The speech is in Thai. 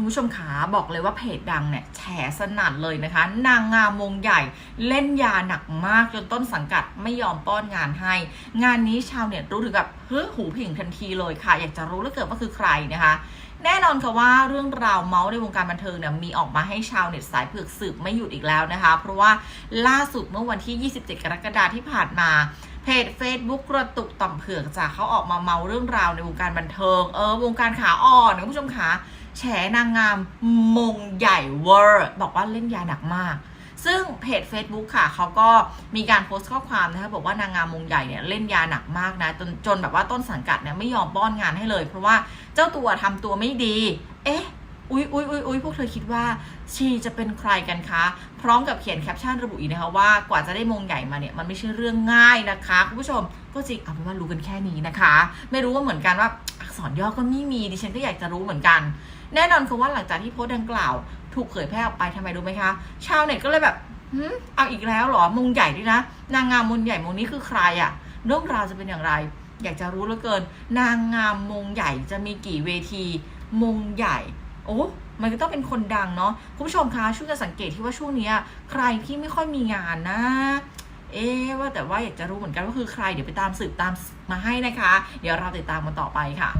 คุณผู้ชมขาบอกเลยว่าเพจดังเนี่ยแฉสนั่นเลยนะคะ นางงามวงใหญ่เล่นยาหนักมากจนต้นสังกัดไม่ยอมป้อนงานให้ งานนี้ชาวเน็ตรู้ถึงกับเฮ้ยหูผิงทันทีเลยค่ะ อยากจะรู้เหลือเกินว่าคือใครนะคะแน่นอนค่ะว่าเรื่องราวเมาส์ในวงการบันเทิงเนี่ยมีออกมาให้ชาวเน็ตสายเผือกสืบไม่หยุดอีกแล้วนะคะ เพราะว่าล่าสุดเมื่อวันที่ 27 กรกฎาคมที่ผ่านมา จ Facebook กระตุกต่อมเผือกจากเขาออกมาเมาเรื่องราวในวงการบันเทิง เออ วงการขาอ่อนนะคุณผู้ชมขาแฉนางงามมงใหญ่เวอร์ บอกว่าเล่นยาหนักมาก ซึ่งเพจ Facebook ค่ะเขาก็มีการโพสต์ข้อความนะคะบอกว่านางงามมงใหญ่เนี่ยเล่นยาหนักมากนะจนจนแบบว่าต้นสังกัดเนี่ยไม่ยอมป้อนงานให้เลย เพราะว่าเจ้าตัวทำตัวไม่ดี เอ๊ะ อุ๊ยอุ๊ยอุ๊ยอุ๊ยพวกเธอคิดว่าชีจะเป็นใครกันคะ พร้อมกับเขียนแคปชั่นระบุอีกนะคะว่ากว่าจะได้มงใหญ่มาเนี่ยมันไม่ใช่เรื่องง่ายนะคะคุณผู้ชมก็จริงเอาเป็นว่ารู้กันแค่นี้นะคะ ไม่รู้ว่าเหมือนกันว่าอักษรย่อก็ไม่มีดิฉันก็อยากจะรู้เหมือนกัน แน่นอนคือว่าหลังจากที่โพสต์ดังกล่าว ถูกเผยแพร่ออกไปทำไมรู้ไหมคะชาวเน็ตก็เลยแบบเอาอีกแล้วหรอมงใหญ่ด้วยนะ นางงามมงใหญ่มงนี้คือใครอะเรื่องราวจะเป็นอย่างไร อยากจะรู้เหลือเกิน นางงามมงใหญ่จะมีกี่เวที มงใหญ่ โอ้มันก็ต้องเป็นคนดังเนาะคุณผู้ชมคะช่วยจะสังเกตที่ว่าช่วงนี้ใครที่ไม่ค่อยมีงานนะ เอ๊ะว่าแต่ว่าอยากจะรู้เหมือนกันว่าคือใครเดี๋ยวไปตามสืบตามมาให้นะคะ เดี๋ยวเราติดตามกันต่อไปค่ะ